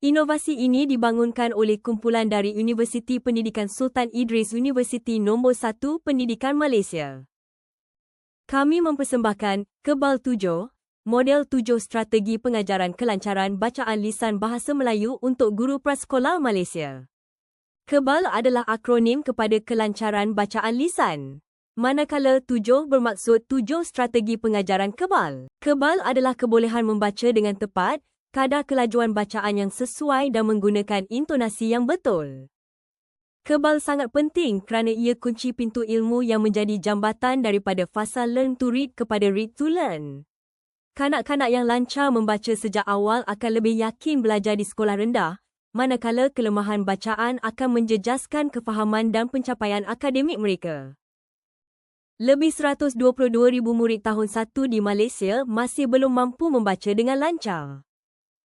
Inovasi ini dibangunkan oleh kumpulan dari Universiti Pendidikan Sultan Idris Universiti Nombor 1 Pendidikan Malaysia. Kami mempersembahkan Kebal 7, Model 7 Strategi Pengajaran Kelancaran Bacaan Lisan Bahasa Melayu untuk Guru Prasekolah Malaysia. Kebal adalah akronim kepada Kelancaran Bacaan Lisan. Manakala tujuh bermaksud tujuh strategi pengajaran kebal. Kebal adalah kebolehan membaca dengan tepat, kadar kelajuan bacaan yang sesuai dan menggunakan intonasi yang betul. Kebal sangat penting kerana ia kunci pintu ilmu yang menjadi jambatan daripada fasa learn to read kepada read to learn. Kanak-kanak yang lancar membaca sejak awal akan lebih yakin belajar di sekolah rendah, manakala kelemahan bacaan akan menjejaskan kefahaman dan pencapaian akademik mereka. Lebih 122,000 murid tahun 1 di Malaysia masih belum mampu membaca dengan lancar.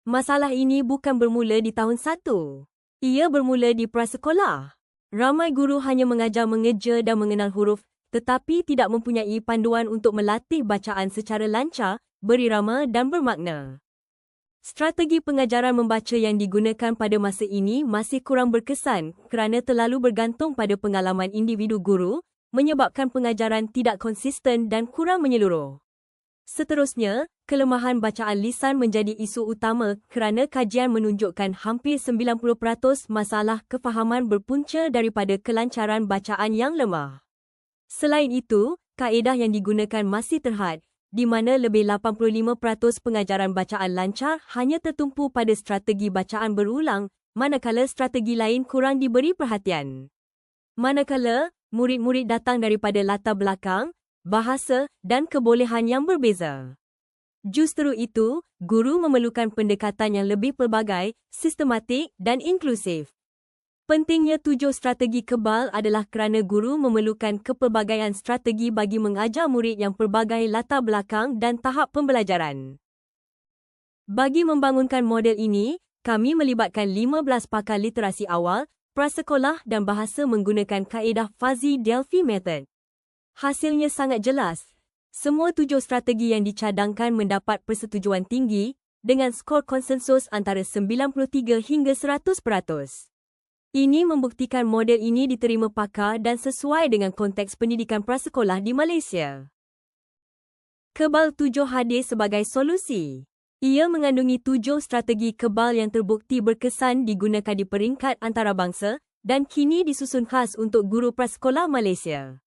Masalah ini bukan bermula di tahun satu. Ia bermula di prasekolah. Ramai guru hanya mengajar mengeja dan mengenal huruf tetapi tidak mempunyai panduan untuk melatih bacaan secara lancar, berirama dan bermakna. Strategi pengajaran membaca yang digunakan pada masa ini masih kurang berkesan kerana terlalu bergantung pada pengalaman individu guru, menyebabkan pengajaran tidak konsisten dan kurang menyeluruh. Seterusnya, kelemahan bacaan lisan menjadi isu utama kerana kajian menunjukkan hampir 90% masalah kefahaman berpunca daripada kelancaran bacaan yang lemah. Selain itu, kaedah yang digunakan masih terhad, di mana lebih 85% pengajaran bacaan lancar hanya tertumpu pada strategi bacaan berulang, manakala strategi lain kurang diberi perhatian. Manakala, murid-murid datang daripada latar belakang, bahasa dan kebolehan yang berbeza. Justru itu, guru memerlukan pendekatan yang lebih pelbagai, sistematik dan inklusif. Pentingnya tujuh strategi kebal adalah kerana guru memerlukan kepelbagaian strategi bagi mengajar murid yang pelbagai latar belakang dan tahap pembelajaran. Bagi membangunkan model ini, kami melibatkan 15 pakar literasi awal, prasekolah dan bahasa menggunakan kaedah Fuzzy Delphi Method. Hasilnya sangat jelas, semua tujuh strategi yang dicadangkan mendapat persetujuan tinggi dengan skor konsensus antara 93 hingga 100%. Ini membuktikan model ini diterima pakar dan sesuai dengan konteks pendidikan prasekolah di Malaysia. Kebal tujuh hadir sebagai solusi. Ia mengandungi tujuh strategi kebal yang terbukti berkesan digunakan di peringkat antarabangsa dan kini disusun khas untuk guru prasekolah Malaysia.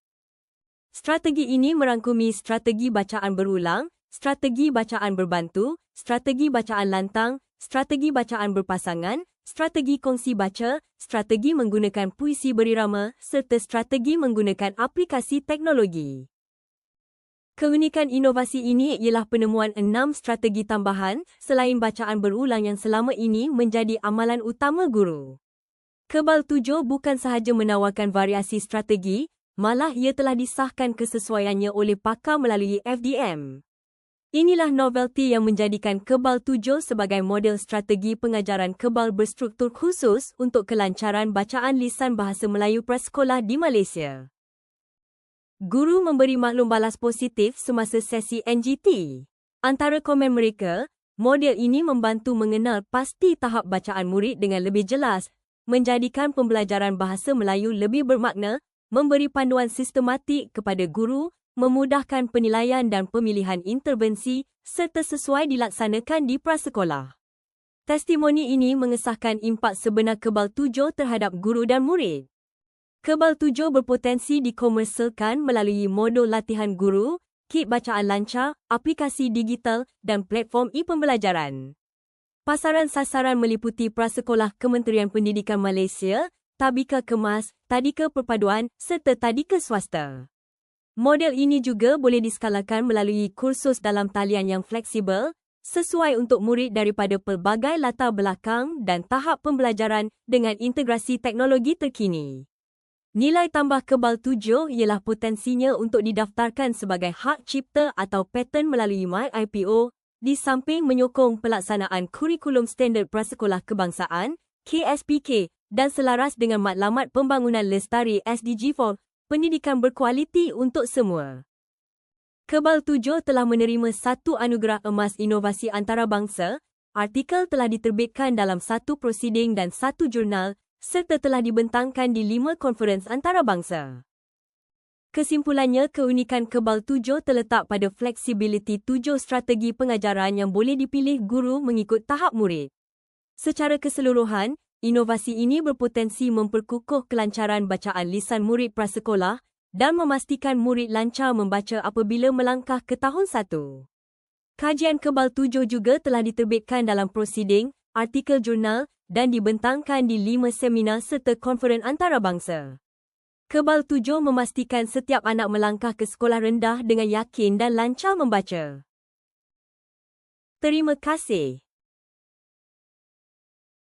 Strategi ini merangkumi strategi bacaan berulang, strategi bacaan berbantu, strategi bacaan lantang, strategi bacaan berpasangan, strategi kongsi baca, strategi menggunakan puisi berirama serta strategi menggunakan aplikasi teknologi. Keunikan inovasi ini ialah penemuan enam strategi tambahan selain bacaan berulang yang selama ini menjadi amalan utama guru. Kebal tujuh bukan sahaja menawarkan variasi strategi, malah ia telah disahkan kesesuaiannya oleh pakar melalui FDM. Inilah novelty yang menjadikan Kebal 7 sebagai model strategi pengajaran kebal berstruktur khusus untuk kelancaran bacaan lisan bahasa Melayu prasekolah di Malaysia. Guru memberi maklum balas positif semasa sesi NGT. Antara komen mereka, model ini membantu mengenal pasti tahap bacaan murid dengan lebih jelas, menjadikan pembelajaran bahasa Melayu lebih bermakna memberi panduan sistematik kepada guru, memudahkan penilaian dan pemilihan intervensi serta sesuai dilaksanakan di prasekolah. Testimoni ini mengesahkan impak sebenar Kebal Tujuh terhadap guru dan murid. Kebal Tujuh berpotensi dikomersilkan melalui modul latihan guru, kit bacaan lancar, aplikasi digital dan platform e-pembelajaran. Pasaran sasaran meliputi Prasekolah Kementerian Pendidikan Malaysia, Tabika Kemas, Tadika Perpaduan serta Tadika Swasta. Model ini juga boleh diskalakan melalui kursus dalam talian yang fleksibel sesuai untuk murid daripada pelbagai latar belakang dan tahap pembelajaran dengan integrasi teknologi terkini. Nilai tambah kebal tujuh ialah potensinya untuk didaftarkan sebagai hak cipta atau paten melalui MyIPO di samping menyokong pelaksanaan kurikulum standard prasekolah kebangsaan KSPK dan selaras dengan matlamat pembangunan lestari SDG4, pendidikan berkualiti untuk semua. Kebal Tujuh telah menerima satu anugerah emas inovasi antarabangsa artikel telah diterbitkan dalam satu prosiding dan satu jurnal serta telah dibentangkan di lima konferens antarabangsa. Kesimpulannya, keunikan kebal tujuh terletak pada fleksibiliti tujuh strategi pengajaran yang boleh dipilih guru mengikut tahap murid. Secara keseluruhan, inovasi ini berpotensi memperkukuh kelancaran bacaan lisan murid prasekolah dan memastikan murid lancar membaca apabila melangkah ke tahun satu. Kajian kebal tujuh juga telah diterbitkan dalam prosiding, artikel jurnal dan dibentangkan di lima seminar serta konferen antarabangsa. Kebal tujuh memastikan setiap anak melangkah ke sekolah rendah dengan yakin dan lancar membaca. Terima kasih.